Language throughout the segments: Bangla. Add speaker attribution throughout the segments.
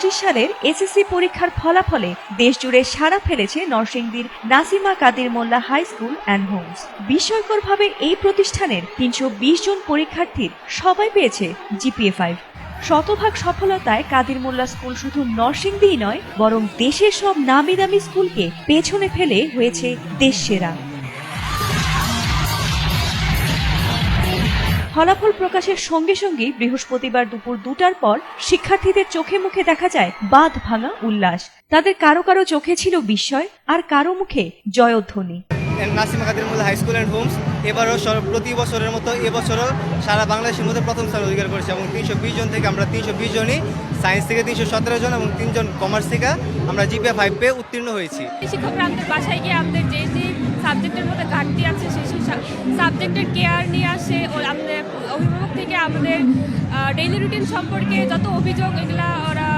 Speaker 1: সালের এসএসসি পরীক্ষার ফলাফলে দেশজুড়ে সাড়া ফেলেছে নরসিংদীর Nasima Kadir Molla high school and homes. বিস্ময়করভাবে এই প্রতিষ্ঠানের তিনশো বিশ জন পরীক্ষার্থীর সবাই পেয়েছে জিপিএ ফাইভ। শতভাগ সফলতায় কাদির মোল্লা স্কুল শুধু নরসিংদীই নয়, বরং দেশের সব নামি দামি স্কুলকে পেছনে ফেলে হয়েছে দেশ সেরা ফলাফল প্রকাশের সঙ্গে সঙ্গে বৃহস্পতিবার দুপুর দুটার পর শিক্ষার্থীদের চোখে মুখে দেখা যায় বাঁধ ভাঙা উল্লাস। তাদের কারও কারও চোখে ছিল বিস্ময় আর কারও মুখে জয়ধ্বনি।
Speaker 2: Nasima Kader Molla high school and homes এবারও প্রতি বছরের মতো এবছরও সারা বাংলাদেশের মধ্যে প্রথম স্থান অধিকার করেছে এবং তিনশো বিশ জন থেকে আমরা তিনশো বিশ জনই সায়েন্স থেকে তিনশো সতেরো জন এবং তিনজন কমার্স থেকে আমরা জিপিএ ফাইভ পেয়ে উত্তীর্ণ হয়েছি।
Speaker 3: শিক্ষকরা আমাদের বাসায় গিয়ে আমাদের যে যে সাবজেক্টের মধ্যে ঘাটতি আছে, সেই সেই সাবজেক্টের কেয়ার নিয়ে আসে আমাদের অভিভাবক থেকে আমাদের ডেইলি রুটিন সম্পর্কে যত অভিযোগ এগুলা ওরা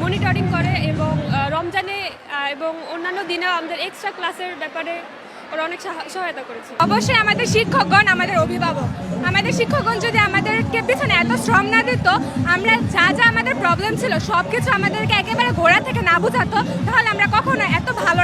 Speaker 3: মনিটরিং করে এবং রমজানে এবং অন্যান্য দিনেও আমাদের এক্সট্রা ক্লাসের ব্যাপারে ওরা অনেক সাহা- সহায়তা করেছে।
Speaker 4: অবশ্যই আমাদের শিক্ষকগণ, আমাদের অভিভাবক, আমাদের শিক্ষকগণ যদি আমাদেরকে পিছনে এত শ্রম না দিত, আমরা যা যা আমাদের প্রবলেম ছিল সব কিছু আমাদেরকে একেবারে গোড়া থেকে না বোঝাতো, তাহলে আমরা কখনো এত ভালো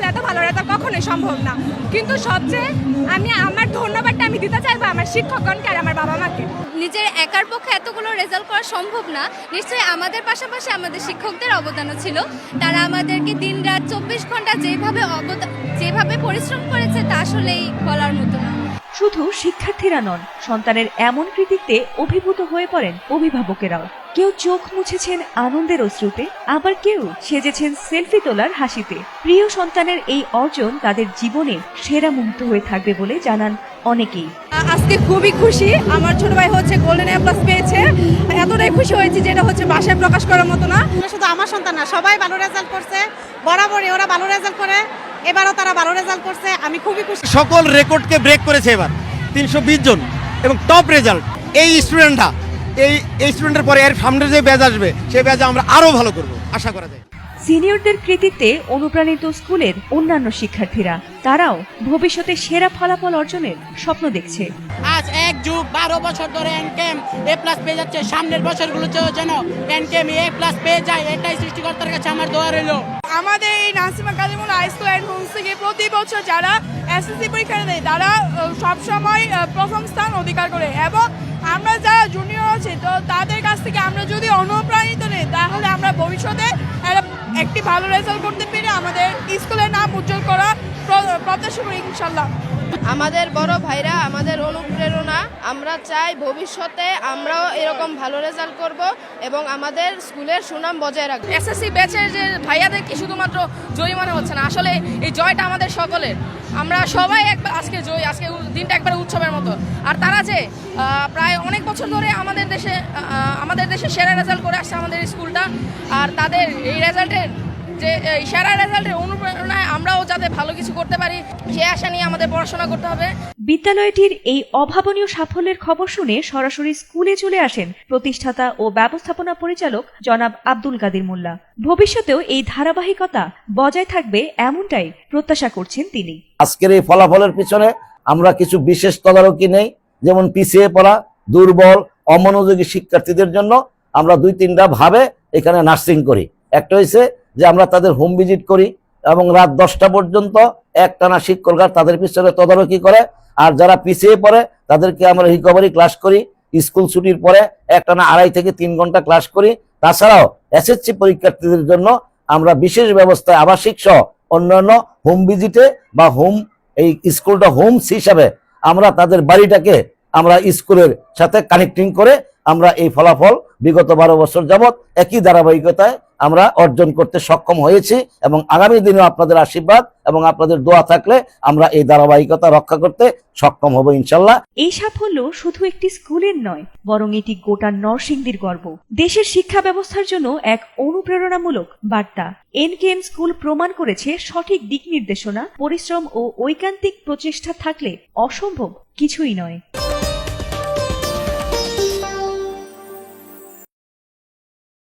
Speaker 4: আসলে এত ভালো রাখা কখনোই সম্ভব না। কিন্তু সবচেয়ে আমি, আমার ধন্যবাদটা আমি দিতে চাইব আমার শিক্ষকগণকে আর আমার বাবা মাকে
Speaker 5: নিজের একার পক্ষে এতগুলো রেজাল্ট করা সম্ভব না। নিশ্চয়ই আমাদের পাশাপাশি আমাদের শিক্ষকদের অবদানও ছিল। তারা আমাদেরকে দিন রাত চব্বিশ ঘণ্টা যেভাবে অবদান যেভাবে পরিশ্রম করেছে তা আসলেই বলার মতো না।
Speaker 1: শুধু শিক্ষার্থীরা নন সন্তানের এমন কৃতিত্বে অভিভূত হয়ে পড়েন অভিভাবকেরাও। কেউ চোখ মুছেছেন আনন্দের অশ্রুতে আবার কেউ সেজেছেন সেলফি তোলার হাসিতে। প্রিয় সন্তানের এই অর্জন তাদের জীবনে সেরা মুহূর্ত হয়ে থাকবে বলে জানান অনেকেই।
Speaker 4: আজকে খুবই খুশি আমার ছোট ভাই হচ্ছে গোল্ডেন এ প্লাস পেয়েছে। এতটাই খুশি হয়েছি যেটা হচ্ছে বাসায় প্রকাশ করার মতো না।
Speaker 6: শুধু আমার সন্তান না সবাই ভালো রেজাল্ট করছে বরাবরই ওরা ভালো রেজাল্ট করে। এবারও তারা ভালো রেজাল্ট করছে, আমি খুবই খুশি।
Speaker 2: সকল রেকর্ডকে ব্রেক করেছে এবার। তিনশো বিশ জন এবং টপ রেজাল্ট এই স্টুডেন্টরা এই এই স্টুডেন্টের পরে এর সামনে যে ব্যাচ আসবে সেই ব্যাচে আমরা আরও ভালো করব, আশা করা যায়।
Speaker 1: সিনিয়রদের কৃতিত্বে অনুপ্রাণিত স্কুলের অন্যান্য শিক্ষার্থীরা। তারাও ভবিষ্যতে সেরা ফলাফল অর্জনের স্বপ্ন দেখছে।
Speaker 7: আজ এক যুগ বারো বছর ধরে এনকেম এ প্লাস পেয়ে যাচ্ছে। সামনের বছরগুলোতেও যেন এনকেম এ প্লাস পেয়ে যায় এটাই সৃষ্টিকর্তার কাছে আমার দোয়া রইল।
Speaker 4: আমাদের এই Nasima Kalimul high school and homes থেকে প্রতি বছর যারা এসএসসি পরীক্ষা দেয় তারা সবসময় প্রথম স্থান অধিকার করে। এবং আমরা যারা জুনিয়র আছি তো তাদের কাছ থেকে আমরা যদি অনুপ্রাণিত নেই তাহলে আমরা ভবিষ্যতে একটি ভালো রেজাল্ট করতে পেরে আমাদের স্কুলের নাম উজ্জ্বল করা প্র- প্রত্যাশা করি ইনশাল্লাহ।
Speaker 8: আমাদের বড় ভাইরা আমাদের অনুপ্রেরণা আমরা চাই ভবিষ্যতে আমরাও এরকম ভালো রেজাল্ট করব এবং আমাদের স্কুলের সুনাম বজায় রাখব।
Speaker 4: এসএসসি ব্যাচের যে ভাইয়াদের কি শুধুমাত্র জয়ী মনে হচ্ছে না আসলে এই জয়টা আমাদের সকলের। আমরা সবাই একবার আজকে জয়ী আজকে দিনটা একবারে উৎসবের মতো। আর তারা যে প্রায় অনেক বছর ধরে আমাদের দেশে আমাদের দেশে সেরা রেজাল্ট করে আসছে আমাদের স্কুলটা আর তাদের এই রেজাল্টের যে এই সেরা রেজাল্টের অনুপ্রেরণায় আমরাও যাতে ভালো কিছু করতে পারি সে আশা নিয়ে আমাদের পড়াশোনা করতে হবে।
Speaker 1: বিদ্যালয়টির এই অভাবনীয় সাফল্যের খবর শুনে সরাসরি স্কুলে চলে আসেন প্রতিষ্ঠাতা ও ব্যবস্থাপনা পরিচালক জনাব আব্দুল কাদির মোল্লা। ভবিষ্যতেও এই ধারাবাহিকতা বজায় থাকবে এমনটাই প্রত্যাশা করছেন তিনি।
Speaker 9: আজকের এই ফলাফলের পিছনে আমরা কিছু বিশেষ তদারকি নেই যেমন পিছিয়ে পড়া দুর্বল অমনোযোগী শিক্ষার্থীদের জন্য আমরা দুই তিনটা ভাবে এখানে নার্সিং করি। একটা হয়েছে যে আমরা তাদের হোম ভিজিট করি এবং রাত দশটা পর্যন্ত একটানা শিক্ষকরা তাদের পিছনে তদারকি করে। আর যারা পিছিয়ে পড়ে, তাদেরকে আমরা রিকভারি ক্লাস করি। স্কুল ছুটির পরে একটানা আড়াই থেকে তিন ঘণ্টা ক্লাস করি। তাছাড়াও এসএসসি পরীক্ষার্থীদের জন্য আমরা বিশেষ ব্যবস্থায় আবাসিক সহ অন্যান্য হোম ভিজিটে বা হোম এই স্কুলটা হোমস হিসাবে আমরা তাদের বাড়িটাকে আমরা স্কুলের সাথে কানেক্টিং করে আমরা এই ফলাফল বিগত বারো বছর যাবৎ একই ধারাবাহিকতায় আমরা অর্জন করতে সক্ষম হয়েছি এবং আগামী দিনেও আপনাদের আশীর্বাদ এবং আপনাদের দোয়া থাকলে আমরা এই ধারাবাহিকতা রক্ষা করতে সক্ষম হব ইনশাল্লাহ।
Speaker 1: এই সাফল্য শুধু একটি স্কুলের নয়, বরং এটি গোটা নরসিংদীর গর্ব। দেশের শিক্ষা ব্যবস্থার জন্য এক অনুপ্রেরণামূলক বার্তা। এনকেএম স্কুল প্রমাণ করেছে সঠিক দিক নির্দেশনা, পরিশ্রম ও ঐকান্তিক প্রচেষ্টা থাকলে অসম্ভব কিছুই নয়।